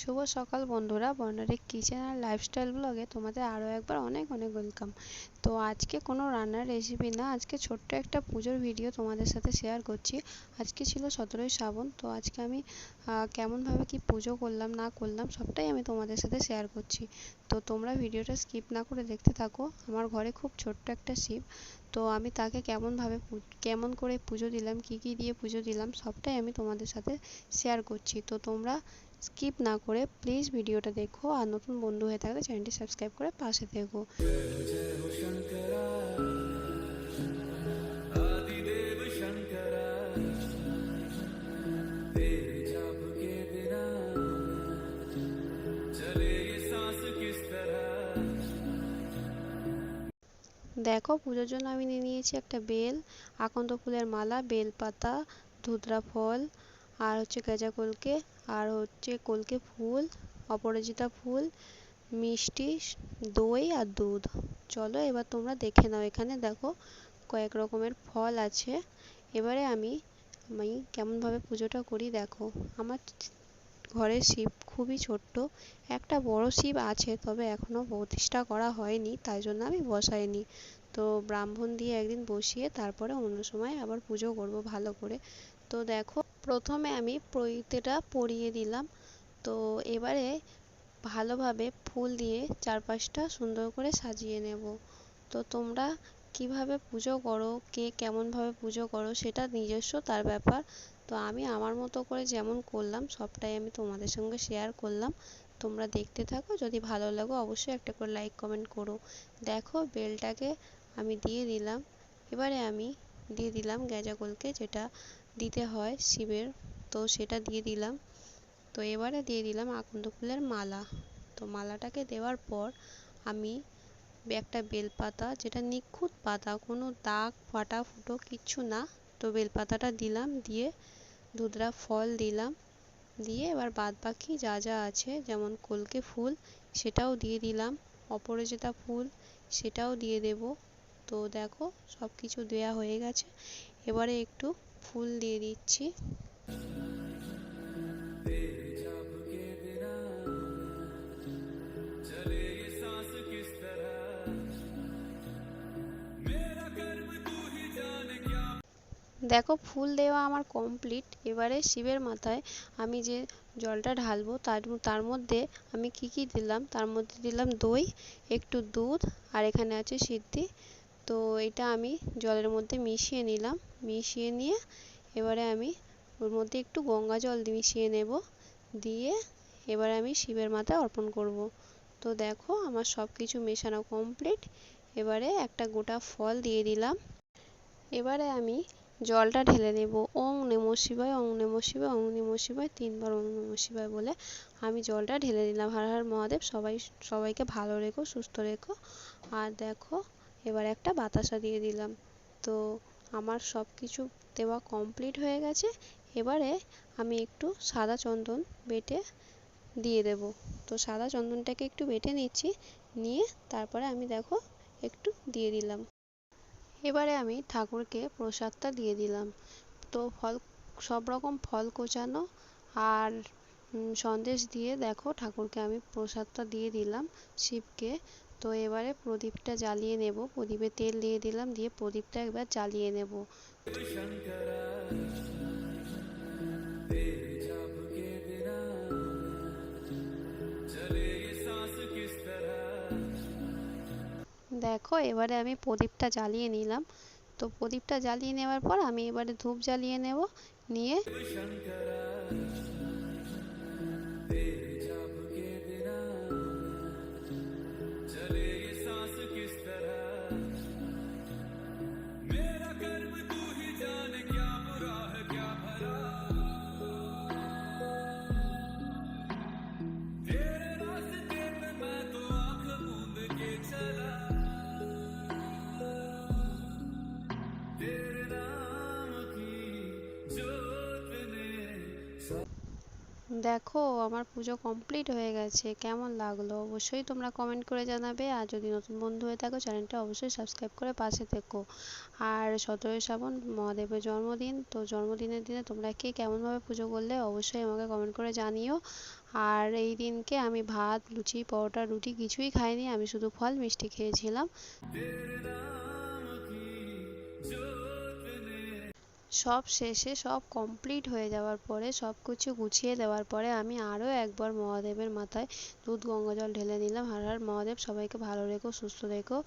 শুভ সকাল বন্ধুরা বর্ণারিক কিচেন আর লাইফস্টাইল ব্লগে তোমাদের আরও একবার অনেক অনেক ওয়েলকাম তো আজকে কোনো রান্নার রেসিপি না, আজকে ছোট্ট একটা পুজোর ভিডিও তোমাদের সাথে শেয়ার করছি। আজকে ছিল সতেরোই শ্রাবণ, তো আজকে আমি কেমনভাবে কি পুজো করলাম, না করলাম, সবটাই আমি তোমাদের সাথে শেয়ার করছি। তো তোমরা ভিডিওটা স্কিপ না করে দেখতে থাকো, আমার ঘরে খুব ছোট্ট একটা শিব, তো আমি তাকে কেমনভাবে কেমন করে পুজো দিলাম, কি কি দিয়ে পুজো দিলাম, সবটাই আমি তোমাদের সাথে শেয়ার করছি। তো তোমরা স্কিপ না করে প্লিজ ভিডিওটা দেখো আর নতুন বন্ধু হয়ে থাকলে চ্যানেলটি সাবস্ক্রাইব করে পাশে থেকো। দেখো পুজোর জন্য আমি নিয়ে নিয়েছি একটা বেল আকন্দ ফুলের মালা বেলপাতা ধুতরা ফল আর হচ্ছে গেজা কলকে, আর হচ্ছে কলকে ফুল, অপরাজিতা ফুল, মিষ্টি, দই আর দুধ। চলো এবার তোমরা দেখে নাও এখানে, দেখো কয়েক রকমের ফল আছে। এবারে আমি আমি কেমনভাবে পুজোটা করি দেখো। আমার ঘরের শিব খুবই ছোট্ট, একটা বড় শিব আছে, তবে এখনও প্রতিষ্ঠা করা হয়নি, তাই জন্য আমি বসাইনি। তো ব্রাহ্মণ দিয়ে একদিন বসিয়ে তারপরে অন্য সময় আবার পুজো করব ভালো করে। তো দেখো প্রথমে আমি প্রইতেটা পরিয়ে দিলাম। তো এবারে ভালোভাবে ফুল দিয়ে চারপাশটা সুন্দর করে সাজিয়ে নেব। তো তোমরা কীভাবে পুজো করো, কে কেমনভাবে পুজো করো, সেটা নিজস্ব তার ব্যাপার। তো আমি আমার মতো করে যেমন করলাম, সবটাই আমি তোমাদের সঙ্গে শেয়ার করলাম। তোমরা দেখতে থাকো, যদি ভালো লাগো অবশ্যই একটা করে লাইক কমেন্ট করো। দেখো, বেলটাকে আমি দিয়ে দিলাম। এবারে আমি দিয়ে দিলাম গ্যাজাকোলকে যেটা দিতে হয় শিবের। তো সেটা দিয়ে দিলাম। তো এবারে দিয়ে দিলাম আকন্দ ফুলের মালা। তো মালাটাকে দেওয়ার পর আমি একটা বেলপাতা, যেটা নিখুঁত পাতা, কোনো দাগ, ফাটা, ফুটো কিচ্ছু না, তো বেলপাতাটা দিলাম, দিয়ে ধুতরা ফল দিলাম। দিয়ে এবার বাদ বাকি যা যা আছে, যেমন কলকে ফুল, সেটাও দিয়ে দিলাম। অপরাজিতা ফুল, সেটাও দিয়ে দেব। তো দেখো সব কিছু দেওয়া হয়ে গেছে। এবারে একটু ফুল দিয়ে দিচ্ছি। দেখো, ফুল দেওয়া আমার কমপ্লিট এবারে শিবের মাথায় আমি যে জলটা ঢালবো, তার তার মধ্যে আমি কি কি দিলাম? তার মধ্যে দিলাম দই, একটু দুধ, আর এখানে আছে সিদ্ধি। তো এটা আমি জলের মধ্যে মিশিয়ে নিলাম। মিশিয়ে নিয়ে এবারে আমি ওর মধ্যে একটু গঙ্গা জল মিশিয়ে নেব। দিয়ে এবারে আমি শিবের মাথায় অর্পণ করব। তো দেখো আমার সব কিছু মেশানো কমপ্লিট এবারে একটা গোটা ফল দিয়ে দিলাম। এবারে আমি জলটা ঢেলে নেব। ওং নেমো শিবায়, ওং নেমো শিবায়, ওং নেমো শিবায়, তিনবার ওং নেমো শিবায় বলে আমি জলটা ঢেলে দিলাম। হার হার মহাদেব, সবাই, সবাইকে ভালো রেখো, সুস্থ রেখো। আর দেখো এবার একটা বাতাসা দিয়ে দিলাম। তো আমার সব কিছু দেওয়া কমপ্লিট হয়ে গেছে। এবারে আমি একটু সাদা চন্দন বেটে দিয়ে দেব। তো সাদা চন্দনটাকে একটু বেটে নিচ্ছি, নিয়ে তারপরে আমি দেখো একটু দিয়ে দিলাম। এবারে আমি ঠাকুরকে প্রসাদটা দিয়ে দিলাম। তো ফল, সব রকম ফল কোচানো আর সন্দেশ দিয়ে দেখো ঠাকুরকে আমি প্রসাদটা দিয়ে দিলাম শিবকে। তো এবারে প্রদীপটা জ্বালিয়ে নেব। প্রদীপে তেল দিয়ে দিলাম, দিয়ে প্রদীপটা একবার জ্বালিয়ে নেব। দেখো, এবারে আমি প্রদীপটা জ্বালিয়ে নিলাম। তো প্রদীপটা জ্বালিয়ে নেওয়ার পর আমি এবারে ধূপ জ্বালিয়ে নেব, নিয়ে দেখো, আমার পুজো কমপ্লিট হয়ে গেছে। কেমন লাগল? অবশ্যই তোমরা কমেন্ট করে জানাবে। আর যদি নতুন বন্ধু হয়ে থাকো চ্যানেলটা অবশ্যই সাবস্ক্রাইব করে পাশে থেকো। আর সতেরোই শ্রাবণ, মহাদেবের জন্মদিন। তো জন্মদিনের দিনে তোমরা কে কেমনভাবে পুজো করলে, অবশ্যই আমাকে কমেন্ট করে জানিও। আর এই দিনকে আমি ভাত, লুচি, পরোটা, রুটি কিছুই খাইনি। আমি শুধু ফল, মিষ্টি খেয়েছিলাম। সব শেষে সব কমপ্লিট হয়ে যাওয়ার পরে সব কিছু গুছিয়ে দেওয়ার পরে আমি আরও একবার মহাদেবের মাথায় দুধ গঙ্গা জল ঢেলে দিলাম হার হার মহাদেব, সবাইকে ভালো রেখো, সুস্থ রেখো।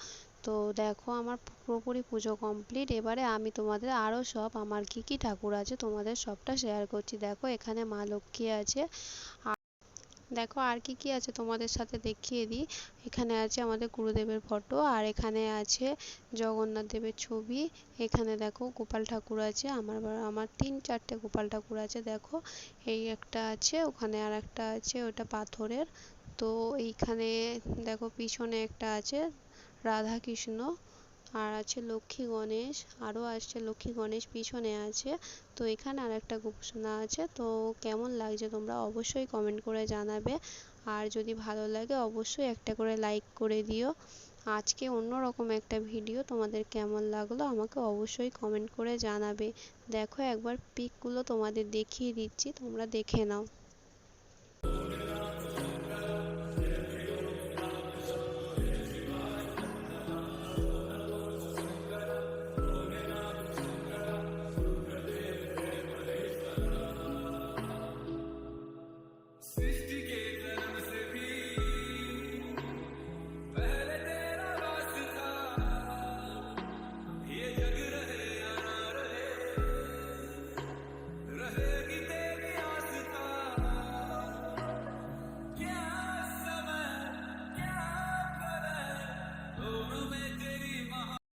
তো দেখো আমার পুরোপুরি পুজো কমপ্লিট এবারে আমি তোমাদের আরও সব, আমার কী কী ঠাকুর আছে তোমাদের সবটা শেয়ার করছি। দেখো এখানে মা লক্ষ্মী আছে। দেখো আর কি কি আছে তোমাদের সাথে দেখিয়ে দিই। এখানে আছে আমাদের গুরুদেবের ফটো আর এখানে আছে জগন্নাথ দেবের ছবি। এখানে দেখো গোপাল ঠাকুর আছে, আমার আমার তিন চারটে গোপাল ঠাকুর আছে, দেখো। এই একটা আছে, ওখানে আর একটা আছে, ওটা পাথরের। তো এইখানে দেখো পিছনে একটা আছে রাধা কৃষ্ণ আর আছে লক্ষ্মী গণেশ, আরও আসছে লক্ষ্মী গণেশ পিছনে আছে। তো এখানে আর একটা ঘোষণা আছে। তো কেমন লাগছে তোমরা অবশ্যই কমেন্ট করে জানাবে। আর যদি ভালো লাগে অবশ্যই একটা করে লাইক করে দিও। আজকে অন্যরকম একটা ভিডিও তোমাদের কেমন লাগল আমাকে অবশ্যই কমেন্ট করে জানাবে। দেখো একবার পিকগুলো তোমাদের দেখিয়ে দিচ্ছি, তোমরা দেখে নাও।